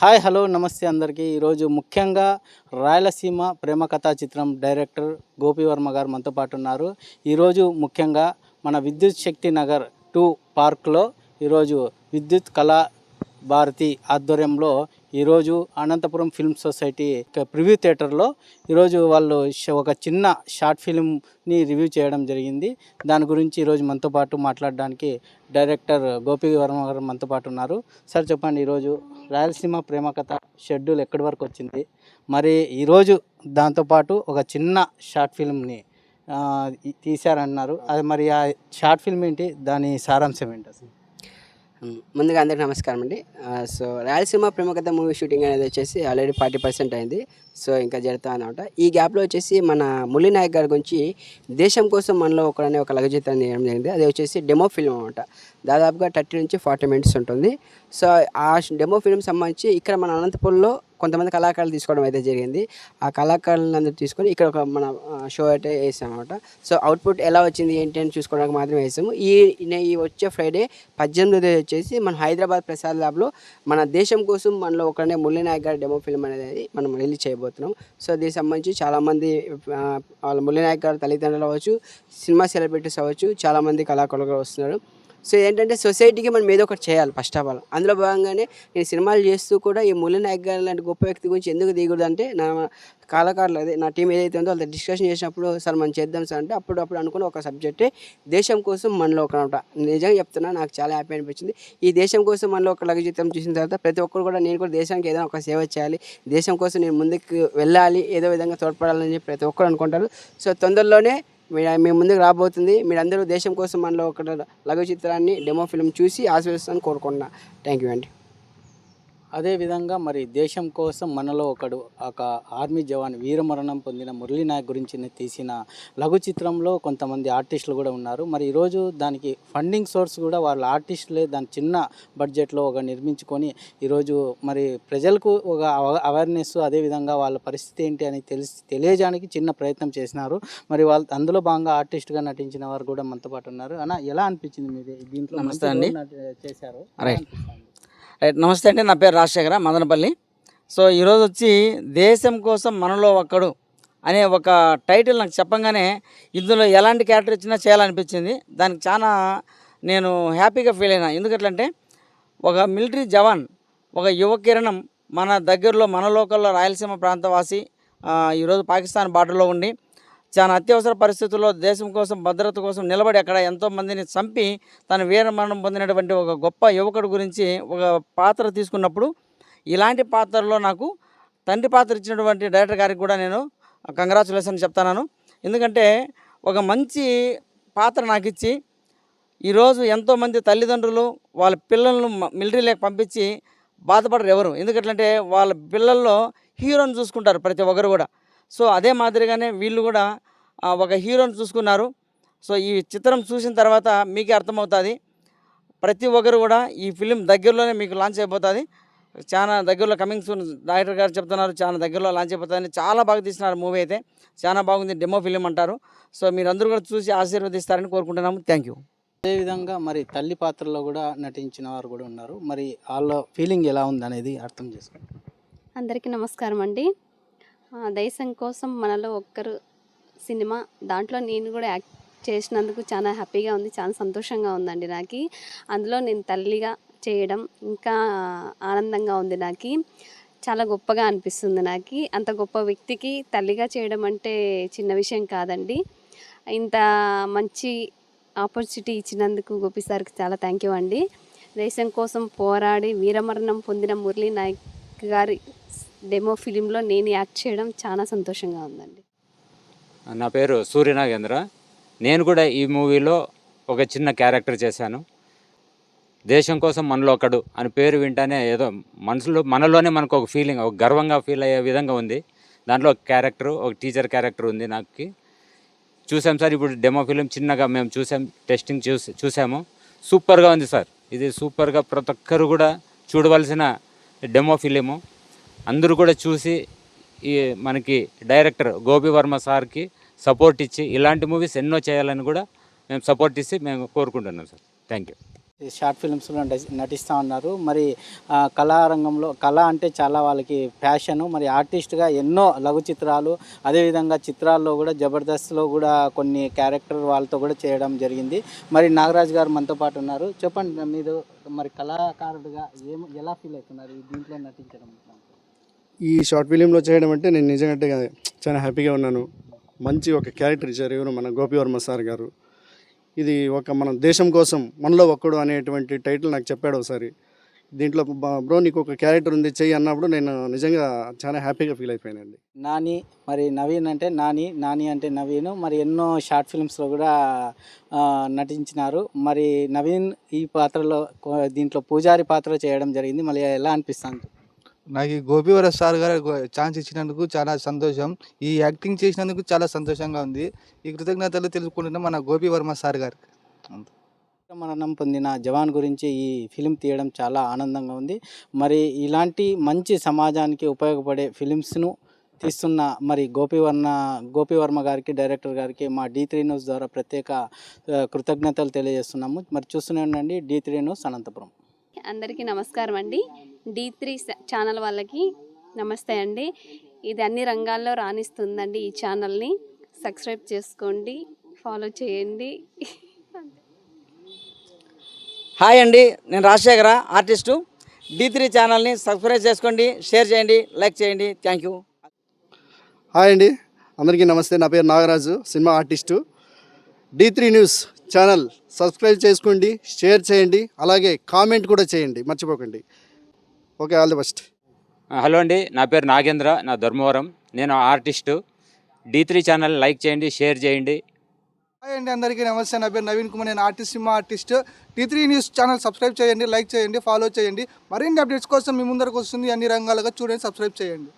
Hi hello నమస్తే అందరికీ. ఈరోజు ముఖ్యంగా రాయలసీమ ప్రేమ కథా చిత్రం డైరెక్టర్ గోపివర్మ గారు మనతో పాటు ఉన్నారు. ఈరోజు ముఖ్యంగా మన విద్యుత్ శక్తి నగర్ టూ పార్క్లో ఈరోజు విద్యుత్ కళా భారతి ఆధ్వర్యంలో ఈరోజు అనంతపురం ఫిల్మ్ సొసైటీ ఒక ప్రివ్యూ థియేటర్లో ఈరోజు వాళ్ళు ఒక చిన్న షార్ట్ ఫిల్మ్ని రివ్యూ చేయడం జరిగింది. దాని గురించి ఈరోజు మనతో పాటు మాట్లాడడానికి డైరెక్టర్ గోపి వర్మ గారు మనతో పాటు ఉన్నారు. సార్ చెప్పండి ఈరోజు రాయలసీమ ప్రేమ కథ షెడ్యూల్ ఎక్కడి వరకు వచ్చింది? మరి ఈరోజు దాంతోపాటు ఒక చిన్న షార్ట్ ఫిల్మ్ని తీశారన్నారు. అది మరి ఆ షార్ట్ ఫిల్మ్ ఏంటి? దాని సారాంశం ఏంటి అసలు? ముందుగా అందరికీ నమస్కారం అండి. సో రాయలసీమ ప్రేమ కథ మూవీ షూటింగ్ అనేది వచ్చేసి ఆల్రెడీ ఫార్టీ పర్సెంట్ అయింది. సో ఇంకా జరుగుతా అనమాట ఈ గ్యాప్లో వచ్చేసి మన మురళీ నాయక్ గారి గురించి దేశం కోసం మనలో ఒకడనే ఒక లఘు చిత్రాన్ని తీయడం జరిగింది. అది వచ్చేసి డెమో ఫిల్మ్ అనమాట దాదాపుగా థర్టీ నుంచి ఫార్టీ మినిట్స్ ఉంటుంది. సో ఆ డెమో ఫిల్మ్ సంబంధించి ఇక్కడ మన అనంతపురంలో కొంతమంది కళాకారులు తీసుకోవడం అయితే జరిగింది. ఆ కళాకారులను అందరూ తీసుకొని ఇక్కడ ఒక మన షో అయితే వేసాం అనమాట సో అవుట్పుట్ ఎలా వచ్చింది ఏంటి అని చూసుకోవడానికి మాత్రమే వేసాము. ఈ ఈ- ఈ వచ్చే ఫ్రైడే పద్దెనిమిది వచ్చేసి మన హైదరాబాద్ ప్రసాద్ ల్యాబ్లో మన దేశం కోసం మనలో ఒకనే మురళీ నాయక్ గారి డెమో ఫిల్మ్ అనేది మనం రిలీజ్ చేయబోతున్నాం. సో దీనికి సంబంధించి చాలామంది వాళ్ళ మురళీ గారి తల్లిదండ్రులు అవ్వచ్చు సినిమా సెలబ్రిటీస్ అవ్వచ్చు చాలామంది కళాకారులు వస్తున్నారు. సో ఏంటంటే సొసైటీకి మనం ఏదో ఒకటి చేయాలి ఫస్ట్ ఆఫ్ ఆల్ అందులో భాగంగానే నేను సినిమాలు చేస్తూ కూడా ఈ మురళీ నాయక్ గారు లాంటి గొప్ప వ్యక్తి గురించి ఎందుకు దిగకూడదు అంటే నా కళాకారులు అదే నా టీం ఏదైతే ఉందో వాళ్ళతో డిస్కషన్ చేసినప్పుడు సార్ మనం చేద్దాం సార్ అంటే అప్పుడు అప్పుడు అనుకున్న ఒక సబ్జెక్టే దేశం కోసం మనలో ఒకనమాట నిజంగా చెప్తున్నా నాకు చాలా హ్యాపీ అనిపించింది. ఈ దేశం కోసం మనలో ఒక లఘు చిత్రం చూసిన తర్వాత ప్రతి ఒక్కరు కూడా నేను కూడా దేశానికి ఏదైనా ఒక సేవ చేయాలి. దేశం కోసం నేను ముందుకు వెళ్ళాలి ఏదో విధంగా తోడ్పడాలని చెప్పి ప్రతి ఒక్కరు అనుకుంటారు. సో తొందరలోనే మీ ముందుకు రాబోతుంది. మీరందరూ దేశం కోసం మనలో ఒక లఘు చిత్రాన్ని డెమో ఫిల్మ్ చూసి ఆశీర్వదిస్తాను కోరుకుంటున్నా. థ్యాంక్ యూ అండి. అదేవిధంగా మరి దేశం కోసం మనలో ఒకడు ఒక ఆర్మీ జవాన్ వీరమరణం పొందిన మురళీ నాయక్ గురించి తీసిన లఘు చిత్రంలో కొంతమంది ఆర్టిస్టులు కూడా ఉన్నారు. మరి ఈరోజు దానికి ఫండింగ్ సోర్స్ కూడా వాళ్ళ ఆర్టిస్టులే దాని చిన్న బడ్జెట్లో ఒక నిర్మించుకొని ఈరోజు మరి ప్రజలకు ఒక అవేర్నెస్ అదేవిధంగా వాళ్ళ పరిస్థితి ఏంటి అని తెలిసి తెలియజేయడానికి చిన్న ప్రయత్నం చేసినారు. మరి వాళ్ళు అందులో భాగంగా ఆర్టిస్ట్గా నటించిన వారు కూడా మనతో పాటు ఉన్నారు. అన్న ఎలా అనిపించింది మీది? దీంట్లో నమస్తే అండి. చేశారు. రైట్. రైట్ నమస్తే అండి నా పేరు రాజశేఖర మదనపల్లి. సో ఈరోజు వచ్చి దేశం కోసం మనలో ఒక్కడు అనే ఒక టైటిల్ నాకు చెప్పంగానే ఇందులో ఎలాంటి క్యారెక్టర్ ఇచ్చినా చేయాలనిపించింది. దానికి చాలా నేను హ్యాపీగా ఫీల్ అయినా. ఎందుకంటే ఒక మిలిటరీ జవాన్ ఒక యువ కిరణం మన దగ్గరలో మన లోకల్లో రాయలసీమ ప్రాంతవాసి ఈరోజు పాకిస్తాన్ బార్డర్లో ఉండి చాలా అత్యవసర పరిస్థితుల్లో దేశం కోసం భద్రత కోసం నిలబడి అక్కడ ఎంతో మందిని చంపి తన వీరమరణం పొందినటువంటి ఒక గొప్ప యువకుడు గురించి ఒక పాత్ర తీసుకున్నప్పుడు ఇలాంటి పాత్రలో నాకు తండ్రి పాత్ర ఇచ్చినటువంటి డైరెక్టర్ గారికి కూడా నేను కంగ్రాచులేషన్ చెప్తాను. ఎందుకంటే ఒక మంచి పాత్ర నాకు ఇచ్చి ఈరోజు ఎంతోమంది తల్లిదండ్రులు వాళ్ళ పిల్లలను మిలిటరీలోకి పంపించి బాధపడరు ఎవరు. ఎందుకంటే వాళ్ళ పిల్లల్లో హీరోని చూసుకుంటారు ప్రతి ఒక్కరు కూడా. సో అదే మాదిరిగానే వీళ్ళు కూడా ఒక హీరోని చూసుకున్నారు. సో ఈ చిత్రం చూసిన తర్వాత మీకే అర్థమవుతుంది. ప్రతి ఒక్కరు కూడా ఈ ఫిలిం దగ్గరలోనే మీకు లాంచ్ అయిపోతుంది. చాలా దగ్గరలో కమింగ్ సూన్ డైరెక్టర్ గారు చెప్తున్నారు చాలా దగ్గరలో లాంచ్ అయిపోతుంది చాలా బాగా తీసినారు మూవీ అయితే. చాలా బాగుంది డెమో ఫిలిం అంటారు. సో మీరందరూ కూడా చూసి ఆశీర్వదిస్తారని కోరుకుంటున్నాము. థ్యాంక్ యూ అదేవిధంగా మరి తల్లి పాత్రలో కూడా నటించిన వారు కూడా ఉన్నారు. మరి వాళ్ళ ఫీలింగ్ ఎలా ఉంది అనేది అర్థం చేసుకోండి. అందరికీ నమస్కారం అండి. దేశం కోసం మనలో ఒక్కరు సినిమా దాంట్లో నేను కూడా యాక్ట్ చేసినందుకు చాలా హ్యాపీగా ఉంది చాలా సంతోషంగా ఉందండి నాకు. అందులో నేను తల్లిగా చేయడం ఇంకా ఆనందంగా ఉంది నాకు. చాలా గొప్పగా అనిపిస్తుంది నాకు. అంత గొప్ప వ్యక్తికి తల్లిగా చేయడం అంటే చిన్న విషయం కాదండి. ఇంత మంచి ఆపర్చునిటీ ఇచ్చినందుకు గోపి సార్కి చాలా థ్యాంక్ యూ అండి. దేశం కోసం పోరాడి వీరమరణం పొందిన మురళీ నాయక్ గారి డెమో ఫిలింలో నేను యాక్ట్ చేయడం చాలా సంతోషంగా ఉందండి. నా పేరు సూర్యనాగేంద్ర నేను కూడా ఈ మూవీలో ఒక చిన్న క్యారెక్టర్ చేశాను. దేశం కోసం మనలో ఒకడు అని పేరు వింటానే ఏదో మనసులో మనలోనే మనకు ఒక ఫీలింగ్ ఒక గర్వంగా ఫీల్ అయ్యే విధంగా ఉంది. దాంట్లో ఒక క్యారెక్టర్ ఒక టీచర్ క్యారెక్టర్ ఉంది నాకు. చూసాం సార్ ఇప్పుడు డెమో ఫిలిం చిన్నగా మేము చూసాం టెస్టింగ్ చూసి చూసాము. సూపర్గా ఉంది సార్. ఇది సూపర్గా ప్రతి ఒక్కరు కూడా చూడవలసిన డెమో ఫిలిము అందరూ కూడా చూసి ఈ మనకి డైరెక్టర్ గోపి వర్మ సార్కి సపోర్ట్ ఇచ్చి ఇలాంటి మూవీస్ ఎన్నో చేయాలని కూడా మేము సపోర్ట్ ఇచ్చి మేము కోరుకుంటున్నాం సార్. Thank you. షార్ట్ ఫిల్మ్స్లో నటిస్తూ ఉన్నారు. మరి కళారంగంలో కళ అంటే చాలా వాళ్ళకి ప్యాషను. మరి ఆర్టిస్ట్గా ఎన్నో లఘు చిత్రాలు అదేవిధంగా చిత్రాల్లో కూడా జబర్దస్త్లో కూడా కొన్ని క్యారెక్టర్ వాళ్ళతో కూడా చేయడం జరిగింది. మరి నాగరాజ్ గారు మనతో పాటు ఉన్నారు. చెప్పండి మీరు మరి కళాకారుడిగా ఏం ఎలా ఫీల్ అవుతున్నారు దీంట్లో నటించడం? ఈ షార్ట్ ఫిలింలో చేయడం అంటే నేను నిజంగా చాలా హ్యాపీగా ఉన్నాను. మంచి ఒక క్యారెక్టర్ ఇచ్చారు ఎవరు? మన గోపివర్మ సార్ గారు. ఇది ఒక మన దేశం కోసం మనలో ఒక్కడు అనేటువంటి టైటిల్ నాకు చెప్పాడు ఒకసారి. దీంట్లో బ్రో నీకు ఒక క్యారెక్టర్ ఉంది చెయ్యి అన్నప్పుడు నేను నిజంగా చాలా హ్యాపీగా ఫీల్ అయిపోయానండి. నాని మరి నవీన్ అంటే నాని నాని అంటే నవీన్. మరి ఎన్నో షార్ట్ ఫిల్మ్స్లో కూడా నటించినారు. మరి నవీన్ ఈ పాత్రలో దీంట్లో పూజారి పాత్ర చేయడం జరిగింది. మళ్ళీ ఎలా అనిపిస్తుంది? నాకు ఈ గోపివర సార్ గారు ఛాన్స్ ఇచ్చినందుకు చాలా సంతోషం. ఈ యాక్టింగ్ చేసినందుకు చాలా సంతోషంగా ఉంది. ఈ కృతజ్ఞతలు తెలుసుకుంటున్న మన గోపివర్మ సార్ గారికి మరణం పొందిన జవాన్ గురించి ఈ ఫిలిం తీయడం చాలా ఆనందంగా ఉంది. మరి ఇలాంటి మంచి సమాజానికి ఉపయోగపడే ఫిలిమ్స్ను తీస్తున్న మరి గోపివర్మ గోపివర్మ గారికి డైరెక్టర్ గారికి మా డీ త్రీ న్యూస్ ద్వారా ప్రత్యేక కృతజ్ఞతలు తెలియజేస్తున్నాము. మరి చూస్తూనే ఉండండి డీ త్రీ న్యూస్ అనంతపురం. అందరికీ నమస్కారం అండి. డి త్రీ ఛానల్ వాళ్ళకి నమస్తే అండి. ఇది అన్ని రంగాల్లో రాణిస్తుందండి ఈ ఛానల్ని. సబ్స్క్రైబ్ చేసుకోండి ఫాలో చేయండి. హాయ్ అండి నేను రాజశేఖర ఆర్టిస్టు. డి త్రీ ఛానల్ని సబ్స్క్రైబ్ చేసుకోండి షేర్ చేయండి లైక్ చేయండి. థ్యాంక్ యూ హాయ్ అండి అందరికీ నమస్తే. నా పేరు Nagaraju cinema artist. D three news channel subscribe చేసుకోండి షేర్ చేయండి అలాగే కామెంట్ కూడా చేయండి. మర్చిపోకండి. Okay all the best. Hello అండి నా పేరు నాగేంద్ర నా ధర్మవరం. నేను artist. D three channel like చేయండి షేర్ చేయండి. హాయ్ అండి అందరికీ నమస్తే. నా పేరు నవీన్ కుమార్ నేను artist cinema artist. T three news channel subscribe చేయండి లైక్ చేయండి ఫాలో చేయండి. మరిన్ని అప్డేట్స్ కోసం మీ ముందరకు వస్తుంది అన్ని రంగాలుగా చూడండి సబ్స్క్రైబ్ చేయండి.